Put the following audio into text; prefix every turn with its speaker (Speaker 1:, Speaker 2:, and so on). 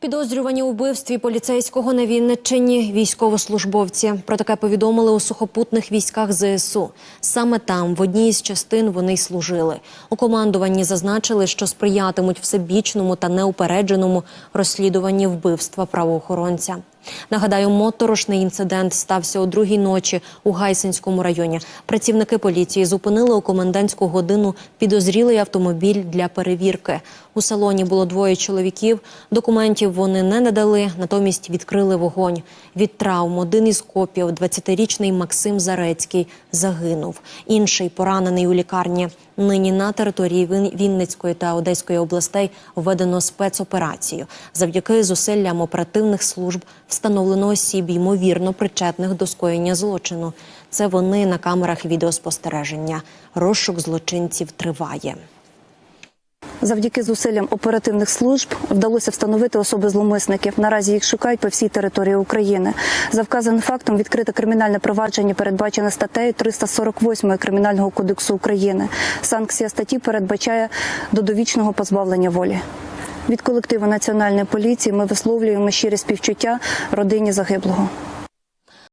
Speaker 1: Підозрювані у вбивстві поліцейського на Вінниччині військовослужбовці. Про таке повідомили у сухопутних військах ЗСУ. Саме там, в одній із частин, вони й служили. У командуванні зазначили, що сприятимуть всебічному та неупередженому розслідуванні вбивства правоохоронця. Нагадаю, моторошний інцидент стався о другій ночі у Гайсинському районі. Працівники поліції зупинили у комендантську годину підозрілий автомобіль для перевірки. У салоні було двоє чоловіків. Документів вони не надали, натомість відкрили вогонь. Від травм один із копів, 20-річний Максим Зарецький, загинув. Інший поранений у лікарні. Нині на території Він- Вінницької та Одеської областей введено спецоперацію. Завдяки зусиллям оперативних служб встановлено осіб, ймовірно причетних до скоєння злочину. Це вони на камерах відеоспостереження. Розшук злочинців триває.
Speaker 2: Завдяки зусиллям оперативних служб вдалося встановити особи зломисників. Наразі їх шукають по всій території України. За вказаним фактом відкрите кримінальне провадження передбачене статтею 348 Кримінального кодексу України. Санкція статті передбачає до довічного позбавлення волі. Від колективу національної поліції ми висловлюємо щире співчуття родині загиблого.